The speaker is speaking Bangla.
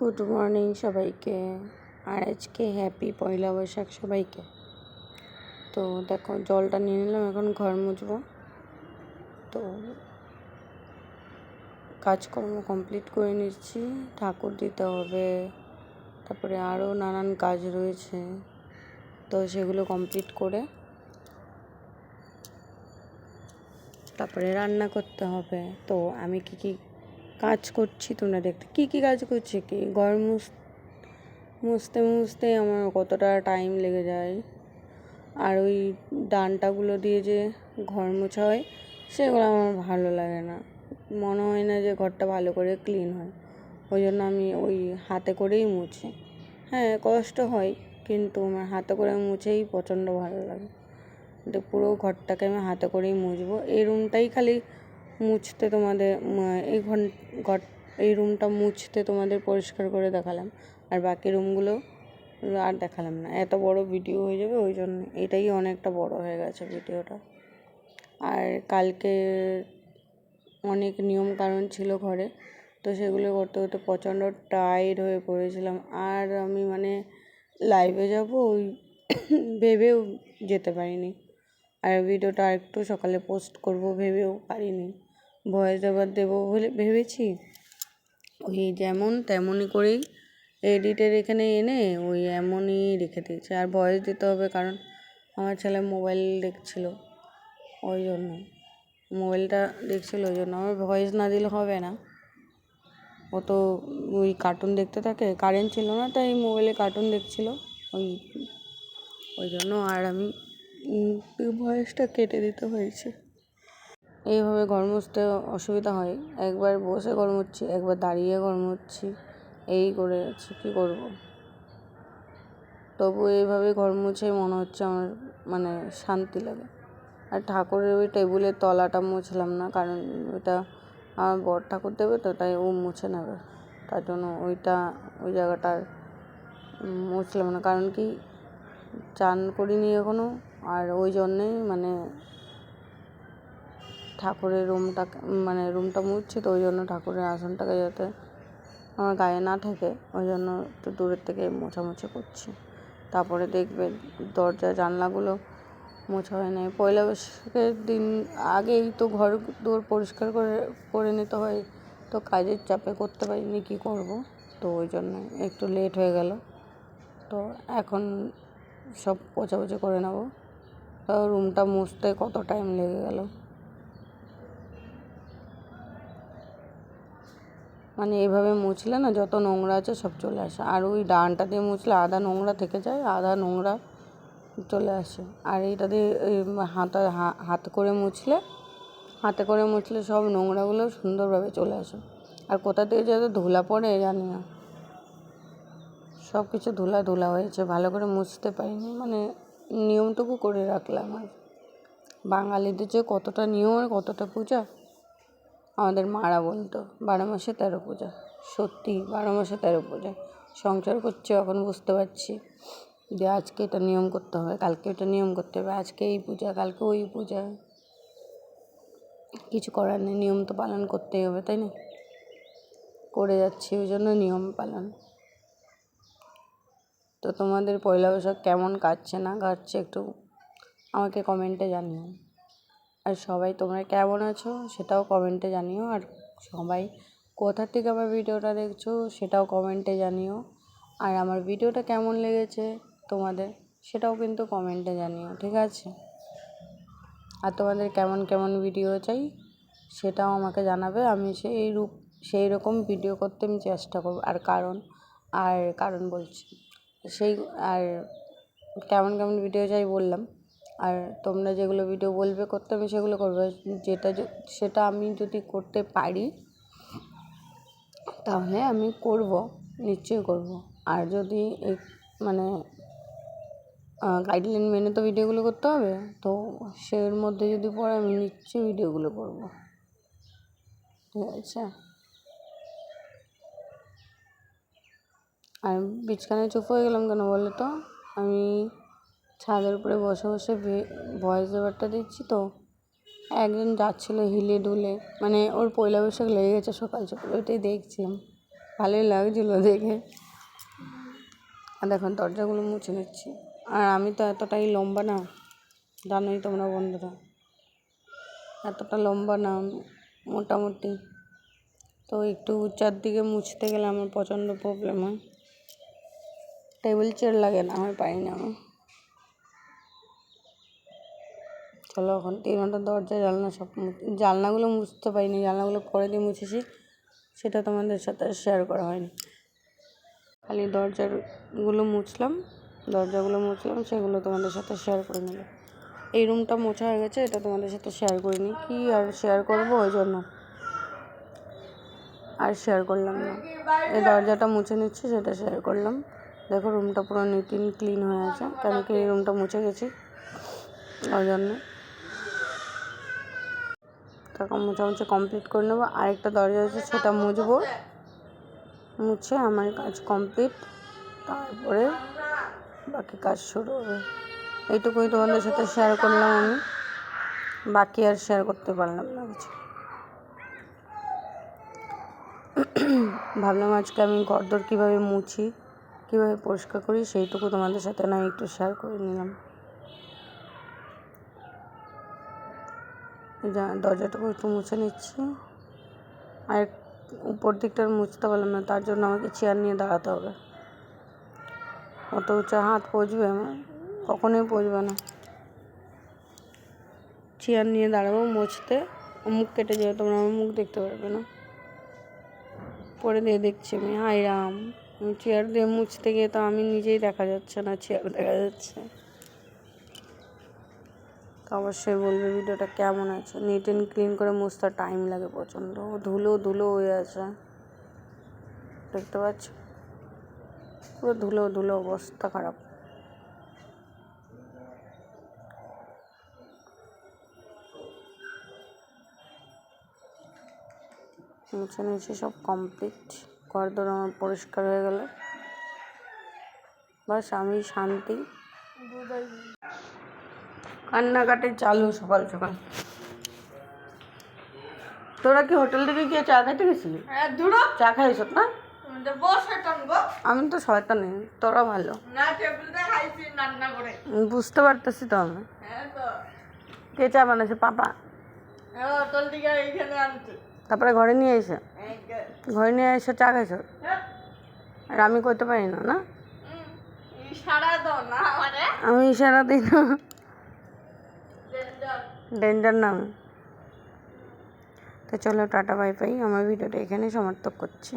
গুড মর্নিং সবাইকে। আর আজকে হ্যাপি পয়লা বৈশাখ সবাইকে। তো দেখো, জলটা নিয়ে নিলাম, এখন ঘর মুছবো। তো কাজকর্ম কমপ্লিট করে নিচ্ছি। ঠাকুর দিতে হবে। তারপরে আরও নানান কাজ রয়েছে। তো সেগুলো কমপ্লিট করে তারপরে রান্না করতে হবে। তো আমি কি কি কাজ করছি, তোমরা দেখতে, কী কী কাজ করছি কি? ঘর মুছ মুছতে মুছতে আমার কতটা টাইম লেগে যায়। আর ওই ডানটাগুলো দিয়ে যে ঘর মোছা হয়, সেগুলো আমার ভালো লাগে না। মনে হয় না যে ঘরটা ভালো করে ক্লিন হয়। ওই জন্য আমি ওই হাতে করেই মুছি। হ্যাঁ কষ্ট হয়, কিন্তু আমার হাতে করে মুছেই প্রচণ্ড ভালো লাগে। পুরো ঘরটাকে আমি হাতে করেই মুছবো। এই রুমটাই খালি মুছতে তোমাদের এই ঘর এই রুমটা মুছতে তোমাদের পরিষ্কার করে দেখালাম। আর বাকি রুমগুলো আর দেখালাম না। এত বড় ভিডিও হয়ে যাবে, ওই জন্য এটাই অনেকটা বড় হয়ে গেছে ভিডিওটা। আর কালকে অনেক নিয়ম কারণ ছিল ঘরে, তো সেগুলো করতে করতে প্রচণ্ড টায়ার্ড হয়ে পড়েছিলাম। আর আমি মানে লাইভে যাব, ওই ভেবেও যেতে পারিনি। আর ভিডিওটা একটু সকালে পোস্ট করব, ভেবেও পারিনি। ভয়েস ওভার দেবো বলে ভেবেছি। ওই যেমন তেমনই করেই এডিটের এখানে এনে ওই এমনই রেখে দিয়েছি। আর ভয়েস দিতে হবে কারণ আমার ছেলে মোবাইল দেখছিল ওই জন্য। মোবাইলটা দেখছিল ওই জন্য। আমার ভয়েস না দিলে হবে না। ও তো ওই কার্টুন দেখতে থাকে। কারেন্ট ছিল না, তাই মোবাইলে কার্টুন দেখছিল ওই ওই জন্য। আর আমি ভয়েসটা কেটে দিতে হয়েছে। এইভাবে ঘর মুছতে অসুবিধা হয়। একবার বসে গরম মুছছি একবার দাঁড়িয়ে গরম মুছছি এই করে যাচ্ছি কী করব? তবু এইভাবে ঘর মুছে মনে হচ্ছে আমার মানে শান্তি লাগে। আর ঠাকুরের ওই টেবিলের তলাটা মুছলাম না, কারণ ওইটা আমার বর ঠাকুর দেবে তো, তাই ও মুছে নেবে। তার জন্য ওইটা, ওই জায়গাটা মুছলাম না। কারণ কি, চান করিনি এখনও আর ওই জন্যেই মানে ঠাকুরের রুমটা মানে রুমটা মুছছি তো, ওই জন্য ঠাকুরের আসনটাকে যাতে আমার গায়ে না ঠেকে, ওই জন্য একটু দূরের থেকে মোছামুছি করছি। তারপরে দেখবে দরজা জানলাগুলো মোছা হয় নাই। পয়লা বৈশাখের দিন আগেই তো ঘর দোর পরিষ্কার করে করে নিতে হয়, তো কাজের চাপে করতে পারিনি, কী করব? তো ওই জন্য একটু লেট হয়ে গেল। তো এখন সব পোছাপুছি করে নেব। রুমটা মুছতে কত টাইম লেগে গেল? মানে এভাবে মুছলে না যত নোংরা আছে সব চলে আসে। আর ওই ডানটা দিয়ে মুছলে আধা নোংরা থেকে যায়, আধা নোংরা চলে আসে। আর এইটা দিয়ে হাতা হাত করে মুছলে, হাতে করে মুছলে সব নোংরাগুলো সুন্দরভাবে চলে আসে। আর কোথা থেকে যাতে ধুলা পড়ে জানি না। সব কিছু ধুলা ধুলা হয়েছে, ভালো করে মুছতে পারিনি। মানে নিয়মটুকু করে রাখলাম আর বাঙালিদের যে কতটা নিয়ম আর কতটা পূজা আমাদের মারা বলতো বারো মাসে তেরো পূজা, সত্যি বারো মাসে তেরো পূজা। সংসার করছে এখন বুঝতে পারছি যে আজকে এটা নিয়ম করতে হবে, কালকে এটা নিয়ম করতে হবে, আজকে এই পূজা, কালকে ওই পূজা। কিছু করার নেই, নিয়ম তো পালন করতেই হবে, তাই না? করে যাচ্ছি, ওই জন্য নিয়ম পালন। তো তোমাদের পয়লা বৈশাখ কেমন কাটছে না কাটছে একটু আমাকে কমেন্টে জানিও। আর সবাই তোমরা কেমন আছো সেটাও কমেন্টে জানিও। আর সবাই কোথা থেকে আমার ভিডিওটা দেখছ সেটাও কমেন্টে জানিও। আর আমার ভিডিওটা কেমন লেগেছে তোমাদের সেটাও কিন্তু কমেন্টে জানিও, ঠিক আছে? আর তোমাদের কেমন কেমন ভিডিও চাই সেটাও আমাকে জানাবে। আমি সেই রূপ, সেই রকম ভিডিও করতে আমি চেষ্টা করব। আর কারণ আর কারণ বলছি, সেই, আর কেমন কেমন ভিডিও চাই বললাম। আর তোমরা যেগুলো ভিডিও বলবে, করতে আমি সেগুলো করব। যেটা সেটা আমি যদি করতে পারি, তাহলে আমি করব, নিশ্চয়ই করব। আর যদি মানে গাইডলাইন মেনে তো ভিডিওগুলো করতে হবে, তো সের মধ্যে যদি পড়ে আমি নিশ্চয়ই ভিডিওগুলো করব। ঠিক আছে? আর বিছখানে চুপ হয়ে গেলাম কেন বলো তো আমি ছাদের উপরে বসে বসে ভয়েস ওভারটা দিচ্ছি তো। একজন যাচ্ছিল হিলে ডুলে। মানে ওর পয়লা বৈশাখ লেগে গেছে সকাল সকাল ওইটাই দেখছিলাম। ভালোই লাগছিল দেখে। আর দেখুন, দরজাগুলো মুছে নিচ্ছি। আর আমি তো এতটাই লম্বা না, জানোই তোমরা বন্ধুরা। এতটা লম্বা না, মোটামুটি। তো একটু উঁচার দিকে মুছতে গেলে আমার প্রচণ্ড প্রবলেম হয়। টেবিল চেয়ার লাগে না, আমার পাই না। আমি চলো এখন। তিন ঘণ্টা দরজা জানলা সব জানলাগুলো মুছতে পারিনি, জানলাগুলো পরে দিয়ে মুছেছি। সেটা তোমাদের সাথে শেয়ার করা হয়নি। খালি দরজারগুলো মুছলাম, দরজাগুলো মুছলাম, সেগুলো তোমাদের সাথে শেয়ার করে নিলাম। এই রুমটা মোছা হয়ে গেছে, এটা তোমাদের সাথে শেয়ার করিনি। কি আর শেয়ার করব ওই জন্য? আর শেয়ার করলাম না। এই দরজাটা মুছে নিচ্ছি, সেটা শেয়ার করলাম। দেখো রুমটা পুরো নিট ক্লিন হয়ে আছে। কেন কি এই রুমটা মুছে গেছি। ওই জন্য। তখন মোছামুছি কমপ্লিট করে নেব। আরেকটা দরজা আছে, সেটা মুছবো। মুছে আমার কাজ কমপ্লিট তারপরে বাকি কাজ শুরু হবে। এইটুকুই তোমাদের সাথে শেয়ার করলাম আমি। বাকি আর শেয়ার করতে পারলাম না কিছু। ভাবলাম আজকে আমি ঘরদোর কীভাবে মুছি, কীভাবে পরিষ্কার করি, সেইটুকু তোমাদের সাথে না একটু শেয়ার করে নিলাম। দরজাটুকু একটু মুছে নিচ্ছি। আর উপর দিকটা মুছতে পারলাম না, তার জন্য আমাকে চেয়ার নিয়ে দাঁড়াতে হবে। অত উঁচা হাত পচবে আমার কখনোই পচবে না। চেয়ার নিয়ে দাঁড়াবো মুছতে, মুখ কেটে যাবে, তোমরা আমার মুখ দেখতে পারবে না। পরে দিয়ে দেখছি আমি হাই রাম চেয়ার দিয়ে মুছতে গিয়ে তো আমি নিজেই দেখা যাচ্ছে না চেয়ার দেখা যাচ্ছে। তো অবশ্যই বলবে ভিডিওটা কেমন আছে নিট অ্যান্ড ক্লিন করে মুছতে টাইম লাগে প্রচণ্ড। ধুলো ধুলো হয়ে আছে। দেখতে পাচ্ছ? পুরো ধুলো ধুলো, অবস্থা খারাপ। মুছে নিয়েছি সব কমপ্লিট ঘর দর আমার পরিষ্কার হয়ে গেল। বাস আমি শান্তি। কান্নাকাটি চালু সকাল সকাল। তোরা কি হোটেল থেকে গিয়ে চা খাইতে গেছিলি? হ্যাঁ চা খাইছ না? আমি তো শয়তান নেই তোরা ভালো। বুঝতে পারতেছি তো আমি। হ্যাঁ কে চা বানাইছে? পাপা? তারপরে ঘরে নিয়ে এসে ঘরে নিয়ে এসে চা খাইছ? হ্যাঁ, আর আমি করতে পারি না না? আমি ইশারা দিই না। ডেঞ্জার নাম। তো চলো টাটা বাই বাই আমার ভিডিওটা এখানেই সমাপ্ত করছি।